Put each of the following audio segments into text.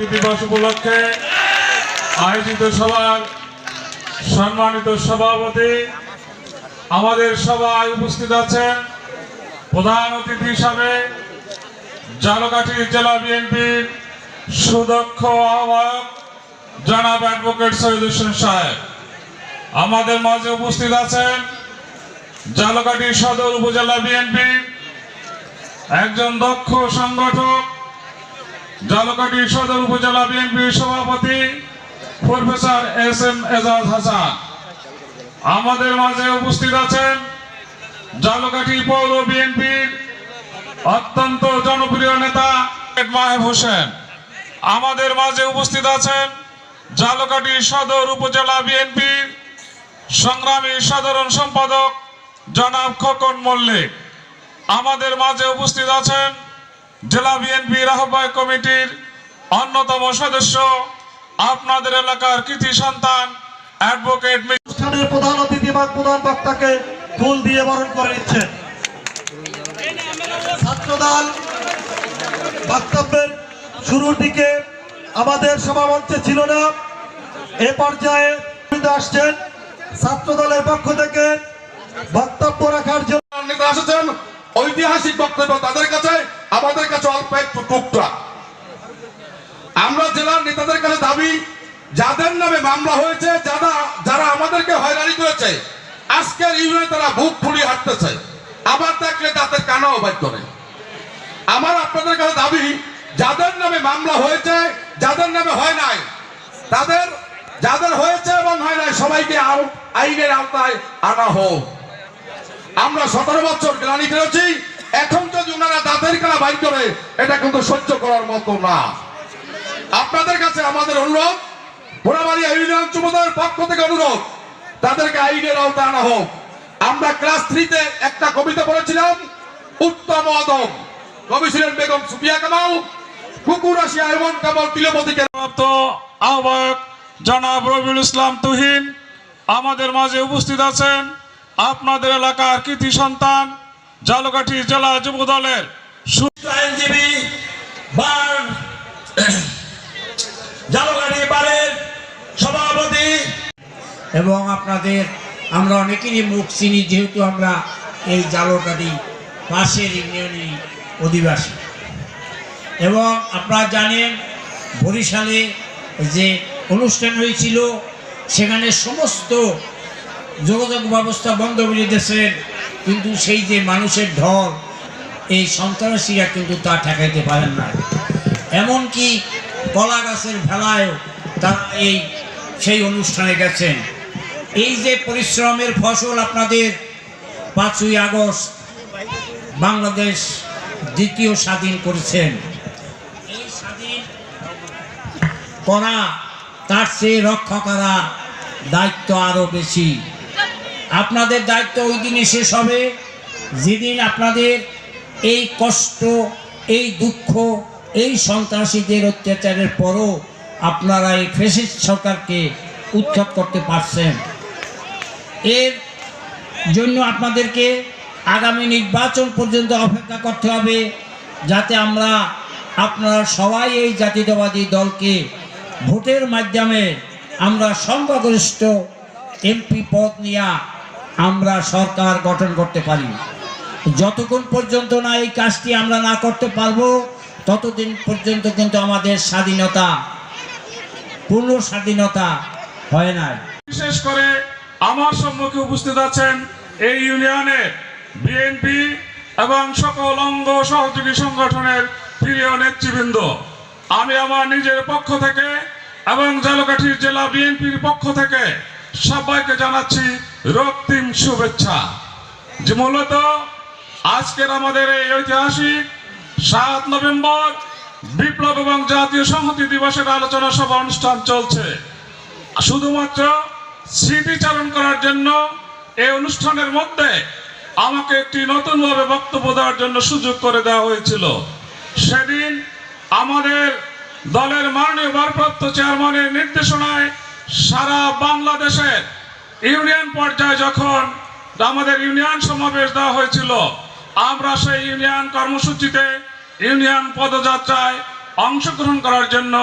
দিবস উপলক্ষে আয়োজিত সভার সম্মানিত সভাপতি আমাদের সভায় উপস্থিত আছেন প্রধান অতিথি হিসাবে জালকাঠি জেলা বিএনপির সুদক্ষ আহ্বায়ক জনাব অ্যাডভোকেট সৈয়দ হোসেন সাহেব। আমাদের মাঝে উপস্থিত আছেন জালকাঠি সদর উপজেলা বিএনপি একজন দক্ষ সংগঠক জালকাঠি সদর উপজেলা বিএনপির সভাপতি professor S M Ejaz Hasan. আমাদের মাঝে উপস্থিত আছেন জালকাঠি পৌর বিএনপির অত্যন্ত জনপ্রিয় নেতা মাহেব হোসেন। আমাদের মাঝে উপস্থিত আছেন জালকাঠি সদর উপজেলা বিএনপির সংগ্রামী সাধারণ সম্পাদক জনাব খোকন মল্লিক। আমাদের মাঝে উপস্থিত আছেন জেলা বিএনপির আহ্বায়ক কমিটির অন্যতম সদস্য আপনাদের এলাকার কৃতি সন্তান অ্যাডভোকেট অনুষ্ঠানের প্রধান অতিথি বা প্রধান বক্তাকে ফুল দিয়ে বরণ করে নিচ্ছেন। ছাত্রদল বক্তব্যের শুরুর দিকে আমাদের সভামঞ্চে ছিল না। এ পর্যায়ে আসছেন ছাত্রদলের পক্ষ থেকে বক্তব্য রাখার জন্য নেতা এসেছেন ঐতিহাসিক বক্তব্য তাদের কাছে। আমাদের কাছে অল্প একটু টুকটা আমরা জেলার নেতাদের কাছে দাবি, যাদের নামে মামলা হয়েছে, যারা যারা আমাদেরকে হয়রানি করেছে, আজকের ইউনিয়নে তারা বুক ফুলিয়ে হাঁটতেছে। আবার দেখলে তাদের কানাও বাদ করে আমার আপনাদের কাছে দাবি, যাদের নামে মামলা হয়েছে, যাদের নামে হয় নাই, তাদের, যাদের হয়েছে এবং হয় নাই, সবাইকে আইনের আওতায় আনা হোক। আমরা সতেরো বছর গ্লানি ফেলেছি এখন যদি ওনারা দাঁতের খেলা বাইর করে এটা কিন্তু সহ্য করার মতো না। আপনাদের কাছে আমাদের অনুরোধ পোড়াবাড়ি ইউনিয়ন যুবদলের পক্ষ থেকে অনুরোধ, তাদেরকে আইনের আওতায় আনা হোক। আমরা ক্লাস থ্রিতে একটা কবিতা পড়েছিলাম, উত্তম অদম। কবি ছিলেন বেগম সুফিয়া কামাল। কুকুর আসিয়া এমন কামাল তিলপতিকে। আহ্বায়ক জনাব রবিউল ইসলাম তুহিন, আমাদের মাঝে উপস্থিত আছেন। আপনাদের এলাকার কৃতি সন্তান জালকাঠি জেলা যুব দলের সু- আইনজীবী বার জালগাড়ি বারের সভাপতি। এবং আপনাদের আমরা অনেকেরই মুখ চিনি যেহেতু আমরা এই জালকাঠি পাশের ইউনিয়নের অধিবাসী। এবং আপনারা জানেন বরিশালে যে অনুষ্ঠান হয়েছিল সেখানে সমস্ত যোগাযোগ ব্যবস্থা বন্ধ করে দিয়েছেন। কিন্তু সেই যে মানুষের ঢল, এই সন্ত্রাসীরা কিন্তু তা ঠেকাইতে পারেন না। এমনকি কলা গাছের ভেলায়ও তারা এই সেই অনুষ্ঠানে গেছেন। এই যে পরিশ্রমের ফসল আপনাদের পাঁচই আগস্ট বাংলাদেশ দ্বিতীয় স্বাধীন করেছেন। এই স্বাধীন করা তার চেয়ে রক্ষা করা দায়িত্ব আরও বেশি। আপনাদের দায়িত্ব ওই দিনই শেষ হবে। যেদিন আপনাদের এই কষ্ট, এই দুঃখ, এই সন্ত্রাসীদের অত্যাচারের পরও আপনারা এই ফেসিস্ট সরকারকে উৎখাত করতে পারছেন। এর জন্য আপনাদেরকে আগামী নির্বাচন পর্যন্ত অপেক্ষা করতে হবে, যাতে আমরা আপনারা সবাই এই জাতীয়তাবাদী দলকে ভোটের মাধ্যমে আমরা সংখ্যাগরিষ্ঠ এমপি পদ নিয়ে আমরা সরকার গঠন করতে পারি। যতক্ষণ পর্যন্ত না এই কাজটি আমরা না করতে পারব, ততদিন পর্যন্ত কিন্তু আমাদের স্বাধীনতা, পূর্ণ স্বাধীনতা হয় না বিশেষ করে আমার সম্মুখে উপস্থিত আছেন এই ইউনিয়নের বিএনপি এবং সকল অঙ্গ সহযোগী সংগঠনের প্রিয় নেতৃবৃন্দ। আমি আমার নিজের পক্ষ থেকে এবং জালকাঠির জেলা বিএনপির পক্ষ থেকে সবাইকে জানাচ্ছি রক্তিম শুভেচ্ছা। যে মূলত আজকের আমাদের এই ঐতিহাসিক সাত নভেম্বর বিপ্লব এবং জাতীয় সংহতি দিবসের আলোচনা সভা অনুষ্ঠান চলছে। শুধুমাত্র স্মৃতিচারণ করার জন্য এই অনুষ্ঠানের মধ্যে আমাকে একটি নতুনভাবে বক্তব্য দেওয়ার জন্য সুযোগ করে দেওয়া হয়েছিল। সেদিন আমাদের দলের মাননীয় ভারপ্রাপ্ত চেয়ারম্যানের নির্দেশনায় সারা বাংলাদেশের ইউনিয়ন পর্যায়ে যখন আমাদের ইউনিয়ন সমাবেশ দেওয়া হয়েছিল, আমরা সেই ইউনিয়ন কর্মসূচিতে ইউনিয়ন পদযাত্রায় অংশগ্রহণ করার জন্য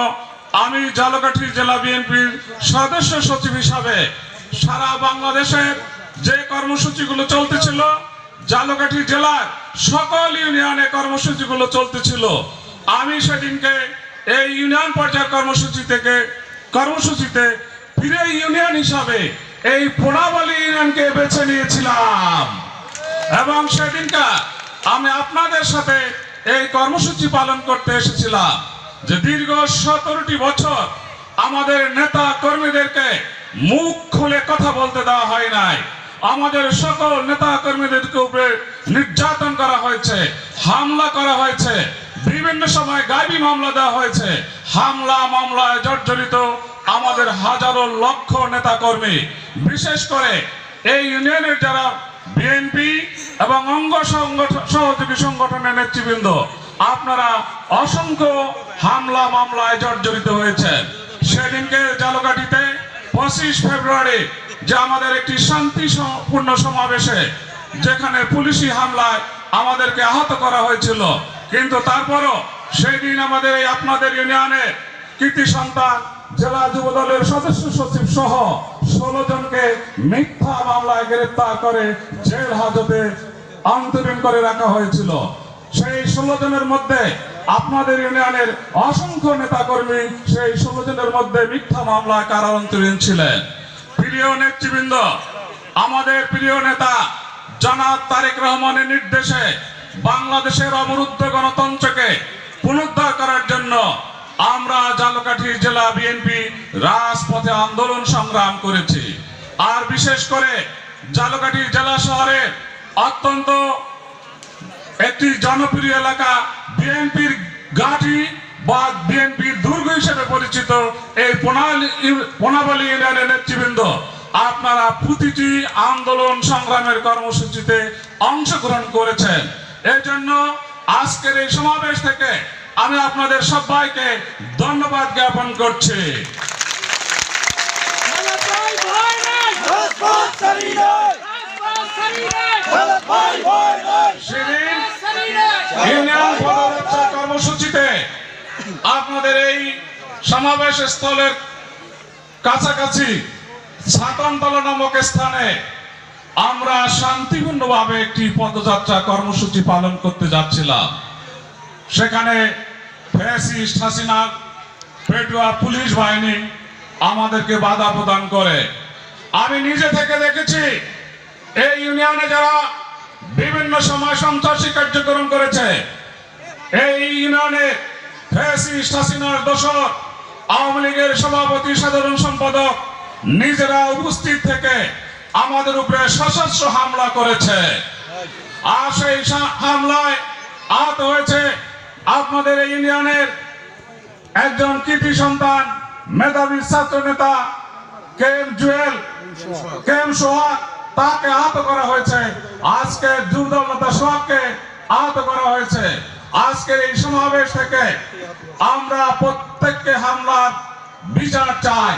আমি জালকাঠি জেলা বিএনপির সদস্য সচিব হিসাবে সারা বাংলাদেশের যে কর্মসূচিগুলো চলতেছিল, জালকাঠি জেলার সকল ইউনিয়নে কর্মসূচিগুলো চলতেছিল। আমি সেদিনকে এই ইউনিয়ন পর্যায়ের কর্মসূচি থেকে কর্মসূচিতে ফিরে ইউনিয়ন হিসাবে এই পোড়াবালি ইউনিয়নকে বেছে নিয়েছিলাম। এবং সেদিনকার আমি আপনাদের সাথে এই কর্মসূচি পালন করতে এসেছিলাম যে দীর্ঘ সতেরোটি বছর আমাদের নেতা কর্মীদেরকে মুখ খুলে কথা বলতে দেওয়া হয় নাই। আমাদের সকল নেতা কর্মীদেরকে উপরে নির্যাতন করা হয়েছে, হামলা করা হয়েছে, বিভিন্ন সময় গাইবি মামলা দেওয়া হয়েছে। হামলা মামলায় জর্জরিত আমাদের হাজারো লক্ষ নেতা কর্মী বিশেষ করে এই ইউনিয়নের যারা বিএনপি এবং অঙ্গ সহযোগী সংগঠনের নেতৃবৃন্দ, আপনারা অসংখ্য হামলা মামলায় জর্জরিত হয়েছেন। সেদিনকে জালকাঠিতে পঁচিশ ফেব্রুয়ারি যে আমাদের একটি শান্তিপূর্ণ সমাবেশে যেখানে পুলিশি হামলায় আমাদেরকে আহত করা হয়েছিল, কিন্তু তারপরও সেই দিন আমাদের এই আপনাদের ইউনিয়নের কৃতি সন্তান জেলা যুব দলের সদস্য সচিব সহ ষোলো জনকে মিথ্যা মামলায় গ্রেপ্তার করে জেল হাজতে অন্তরীণ করে রাখা হয়েছিল। সেই ষোলো জনের মধ্যে আপনাদের ইউনিয়নের অসংখ্য নেতা কর্মী সেই ষোলো জনের মধ্যে মিথ্যা মামলায় কারান্তরীণ ছিলেন। প্রিয় নেতৃবৃন্দ, আমাদের প্রিয় নেতা জনাব তারেক রহমানের নির্দেশে বাংলাদেশের অবরুদ্ধ গণতন্ত্রকে পুনরুদ্ধার করার জন্য আমরা জালকাঠি জেলা বিএনপি রাজপথে আন্দোলন সংগ্রাম করেছি। আর বিশেষ করে জালকাঠি জেলা শহরে অত্যন্ত একটি জনপ্রিয় এলাকা বিএনপির গাঠি বা বিএনপির দুর্গ হিসেবে পরিচিত এই পোনাবালি ইউনিয়নের নেতৃবৃন্দ। আপনারা প্রতিটি আন্দোলন সংগ্রামের কর্মসূচিতে অংশগ্রহণ করেছেন। এই জন্য আজকের এই সমাবেশ থেকে আমি আপনাদের সবাইকে ধন্যবাদ জ্ঞাপন করছি। কর্মসূচিতে আপনাদের এই সমাবেশ স্থলের কাছাকাছি ছাতনতলা নামক স্থানে আমরা শান্তিপূর্ণভাবে একটি পদযাত্রা কর্মসূচি পালন করতে যাচ্ছিলাম। সেখানে ফ্যাসিস্ট হাসিনা, পেটুয়া পুলিশ বাহিনী আমাদেরকে বাধা প্রদান করে। আমি নিজে থেকে দেখেছি, এই ইউনিয়নে যারা বিভিন্ন সময় সন্ত্রাসী কার্যক্রম করেছে, এই ইউনিয়নে ফ্যাসিস্ট হাসিনার দোষর আওয়ামী লীগের সভাপতি, সাধারণ সম্পাদক নিজেরা উপস্থিত থেকে আমাদের উপরে সশস্ত্র হামলা করেছে। আর সেই হামলায় আহত হয়েছে আপনাদের এই ইউনিয়নের একজন কৃতি সন্তান, মেধাবী ছাত্র নেতা K M Jewel K M Sohag, তাকে আহত করা হয়েছে। আজকে যুবদল নেতা সোহাগকে আহত করা হয়েছে। আজকের এই সমাবেশ থেকে আমরা প্রত্যেককে হামলার বিচার চাই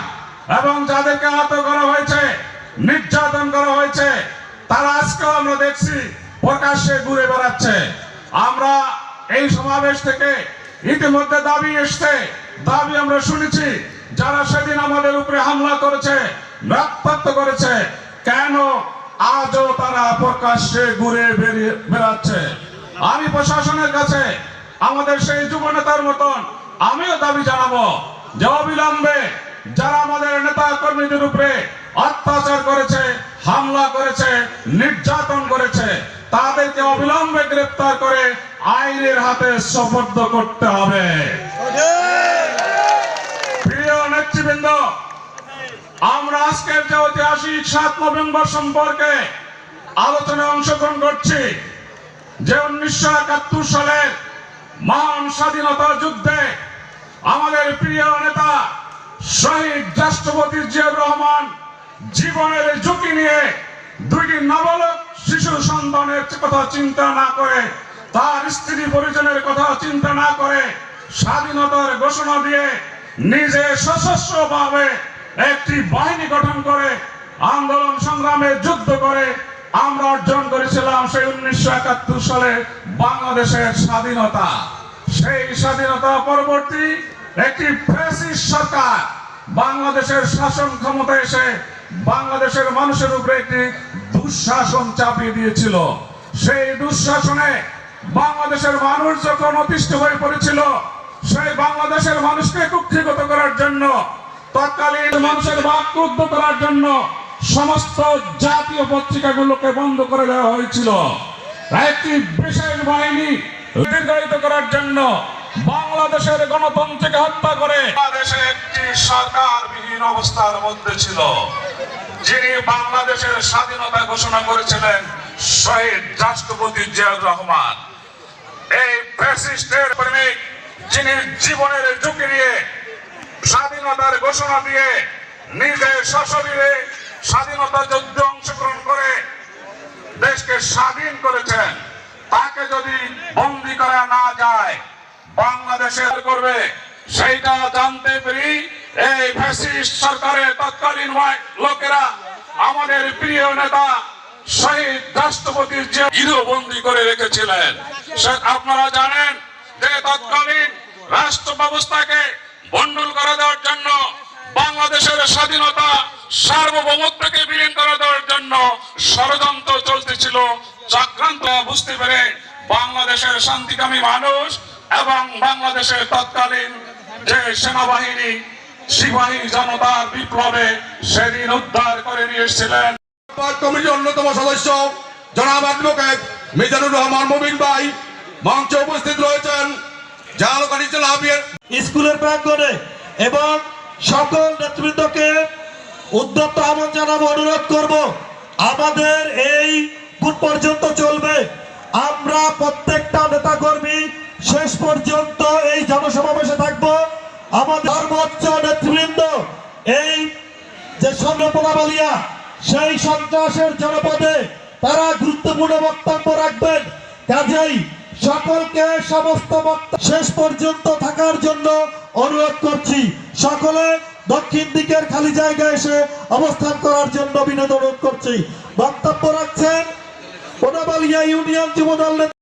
এবং যাদেরকে আহত করা হয়েছে, নির্যাতন করা হয়েছে, তারা আজকেও আমরা দেখছি প্রকাশ্যে ঘুরে বেড়াচ্ছে। আমরা এই সমাবেশ থেকে ইতিমধ্যে দাবি এসছে। দাবি আমরা শুনেছি, যারা সেদিন আমাদের উপরে হামলা করেছে করেছে, কেন আজও তারা প্রকাশ্যে ঘুরে বেরিয়ে বেড়াচ্ছে? আমি প্রশাসনের কাছে আমাদের সেই যুব নেতার মতন আমিও দাবি জানাব যে অবিলম্বে যারা আমাদের নেতা কর্মীদের উপরে অত্যাচার করেছে, হামলা করেছে, নির্যাতন করেছে তাদেরকে অবিলম্বে গ্রেপ্তার করে আইনের হাতে সোপর্দ করতে হবে। প্রিয় আমরা আজকের যে ঐতিহাসিক সাত নভেম্বর সম্পর্কে আলোচনায় অংশগ্রহণ করছি, যে উনিশশো একাত্তর সালের মহান স্বাধীনতা যুদ্ধে আমাদের প্রিয় নেতা শহীদ রাষ্ট্রপতি জিয়াউর রহমান জীবনের ঝুঁকি নিয়ে দুইটি নাবালক শিশু সন্তানের কথা চিন্তা না করে, তার স্ত্রী পরিজনের কথা চিন্তা না করে, স্বাধীনতার ঘোষণা দিয়ে নিজে সশস্ত্র ভাবে একটি বাহিনী গঠন করে, আন্দোলন সংগ্রামে যুদ্ধ করে আমরা অর্জন করেছিলাম সেই উনিশশো একাত্তর সালে বাংলাদেশের স্বাধীনতা। সেই স্বাধীনতা পরবর্তী একটি ফ্যাসিস্ট সরকার বাংলাদেশের শাসন ক্ষমতা এসে বাংলাদেশের মানুষের উপরে একটি দুঃশাসন চাপিয়ে দিয়েছিল। সেই দুঃশাসনে বাংলাদেশের মানুষ যখন অতিষ্ঠ হয়ে পড়েছিল, সেই বাংলাদেশের মানুষকে কুক্ষিগত করার জন্য, তৎকালীন মানুষের বাক ক্রুদ্ধ করার জন্য সমস্ত জাতীয় পত্রিকাগুলোকে বন্ধ করে দেওয়া হয়েছিল। একটি বিশেষ বাহিনী দীর্ঘায়িত করার জন্য বাংলাদেশের গণতন্ত্রকে হত্যা করে বাংলাদেশে একটি সরকারবিহীন অবস্থার মধ্যে ছিল, যিনি বাংলাদেশের স্বাধীনতা ঘোষণা করেছিলেন শহীদ রাষ্ট্রপতি জিয়াউর রহমান। এই ফ্যাসিস্টের প্রেমিক, যিনি জীবনের ঝুঁকি নিয়ে স্বাধীনতার ঘোষণা দিয়ে নিজের সশরীরে স্বাধীনতা যুদ্ধে অংশগ্রহণ করে দেশকে স্বাধীন করেছেন, তাকে যদি বন্দি করা না যায় বাংলাদেশের করবে, সেইটা জানতে পেরে এই ফ্যাসিস্ট সরকারের তৎকালীন লোকেরা আমাদের প্রিয় নেতা শহীদ রাষ্ট্রপতির যে গৃহবন্দী করে রেখেছিলেন। আপনারা জানেন যে তৎকালীন রাষ্ট্র ব্যবস্থাকে বন্ডল করে দেওয়ার জন্য, বাংলাদেশের স্বাধীনতা সার্বভৌমত্বকে বিলীন করে দেওয়ার জন্য ষড়যন্ত্র চলতেছিল। চক্রান্ত বুঝতে পেরে বাংলাদেশের শান্তিকামী মানুষ এবং বাংলাদেশের তৎকালীন যে সেনাবাহিনী সিপাহী জনতার বিপ্লবে সেদিন উদ্ধার করে নিয়ে এসেছিলেন। কমিটির অন্যতম সদস্য জনাব অ্যাডভোকেট মিজানুর রহমান মুবিন ভাই মঞ্চে উপস্থিত রয়েছেন জালকাঠি জেলা স্কুলের প্রাঙ্গণে এবং সকল নেতৃত্বকে উদ্যত আহ্বান জানাব অনুরোধ করব আমাদের এই পর্যন্ত চলবে। আমরা প্রত্যেকটা নেতা কর্মী শেষ পর্যন্ত এই জনসমাবেশে থাকব। আমাদের সর্বোচ্চ নেতৃবৃন্দ, এই যে স্বর্ণপোলাবালিয়া সেই সন্ত্রাসের জনপদে তারা গুরুত্বপূর্ণ বক্তব্য রাখবেন। কাজেই সকলকে সমস্ত শেষ পর্যন্ত থাকার জন্য অনুরোধ করছি। সকলে দক্ষিণ দিকের খালি জায়গায় এসে অবস্থান করার জন্য বিনোদন অনুরোধ করছি। বক্তব্য রাখছেন পোনাবালিয়া ইউনিয়ন যুবদল নেতা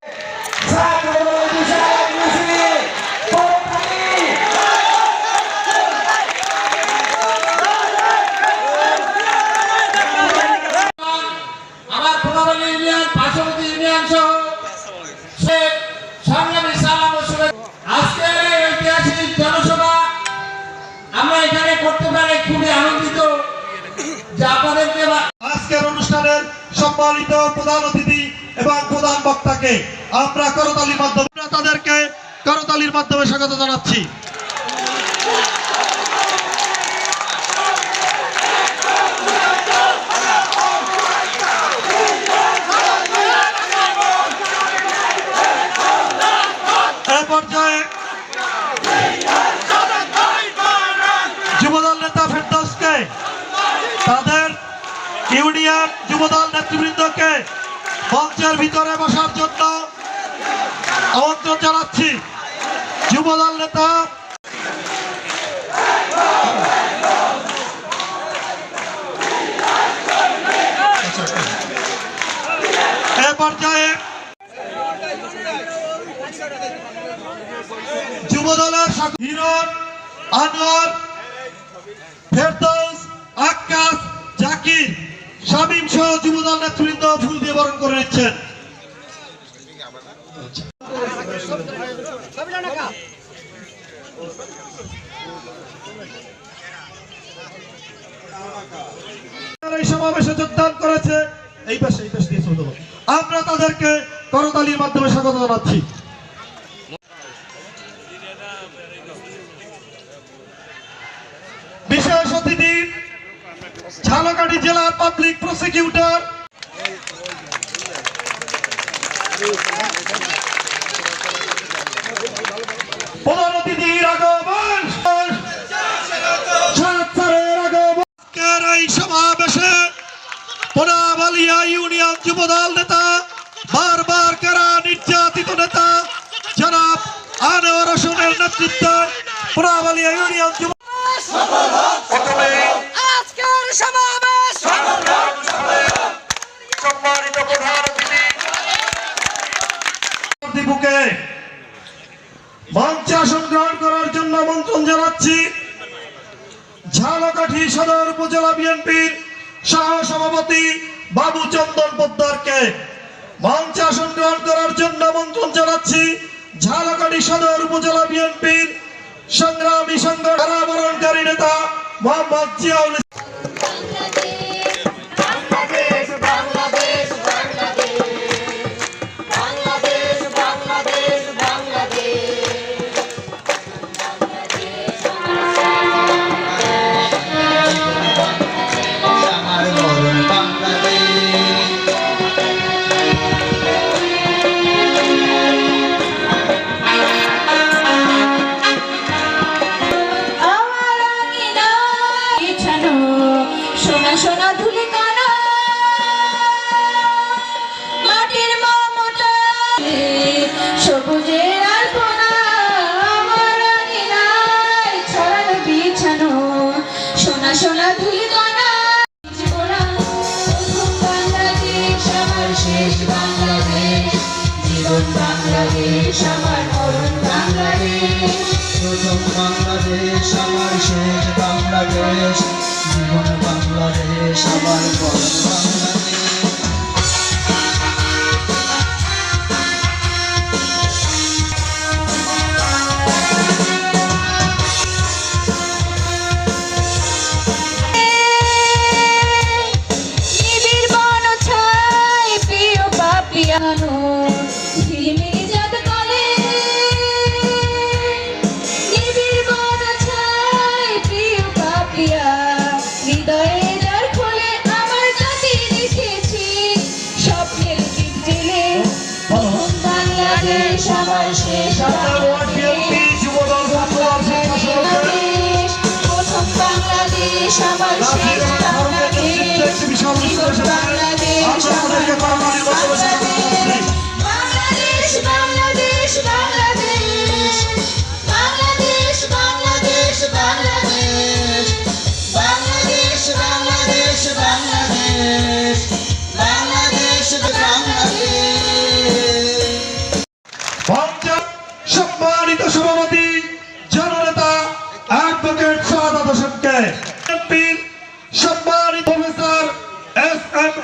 অনুষ্ঠানের সম্মানিত প্রধান অতিথি এবং প্রধান বক্তাকে আমরা করতালির মাধ্যমে তাদেরকে করতালির মাধ্যমে স্বাগত জানাচ্ছি। পর্যায়ে যুবদল নেতা ফেরদৌসকে তাদের ইউনিয়ন যুবদল নেতৃবৃন্দকে মঞ্চের ভিতরে বসার জন্য আমন্ত্রণ জানাচ্ছি যুবদল নেতা। এ পর্যায়ে যুবদলের হিরণ আনোয়ার ফেরদৌস আক্কাস জাকির শামীম সহ যুবদল নেতৃবৃন্দ ফুল দিয়ে বরণ করে নিচ্ছেন। এই সমাবেশে যোগদান করেছে, এই পাশে এই পাশে দিয়ে আমরা তাদেরকে করতালির মাধ্যমে স্বাগত জানাচ্ছি। ঝালকাঠি জেলার পাবলিক প্রসিকিউটর। প্রধান অতিথির আগমন সমাবেশে পোনাবালিয়া ইউনিয়ন যুবদল নেতা বারবার কারা নির্যাতিত নেতা জনাব আনোয়ার হোসেনের নেতৃত্বে পোনাবালিয়া ইউনিয়ন যুব আজকের ঝালকাঠি সদর উপজেলা বিএনপির সহ সভাপতি বাবু চন্দন পোদ্দারকে মঞ্চে আসন গ্রহণ করার জন্য আমন্ত্রণ জানাচ্ছি। ঝালকাঠি সদর উপজেলা বিএনপির সংগ্রামী সংগঠন নেতা মোহাম্মদ জিয়াউল সোনা সোনা ধুলি আমার বলা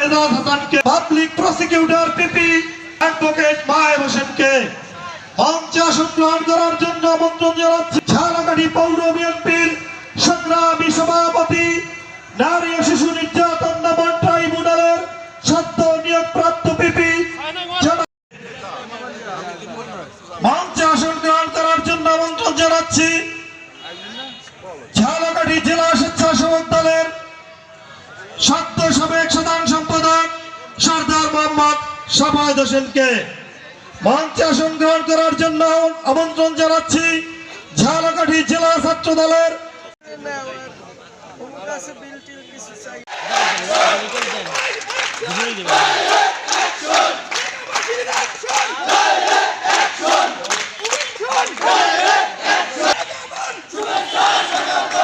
এজাজ হাসানকে পাবলিক প্রসিকিউটর পিপি অ্যাডভোকেট মায়ের হোসেনকে মঞ্চে গ্রহণ করার জন্য আমন্ত্রণ জানাচ্ছি। ঝালকাঠি পৌর বিএনপির সংগ্রামী সভাপতি, নারী ও শিশু নির্যাতন দমন ট্রাইব্যুনালের সদ্য নিয়োগপ্রাপ্ত পিপি মঞ্চে আসন গ্রহণ করার জন্য আমন্ত্রণ জানাচ্ছি। ঝালকাঠি জেলা স্বেচ্ছাসেবক দলের সত্য সাবেক সাধারণ সম্পাদক সর্দার মোহাম্মদ সাফায়দ হোসেনকে মঞ্চে আসন গ্রহণ করার জন্য আমন্ত্রণ জানাচ্ছি ঝালকাঠি জেলা ছাত্র দলের Action!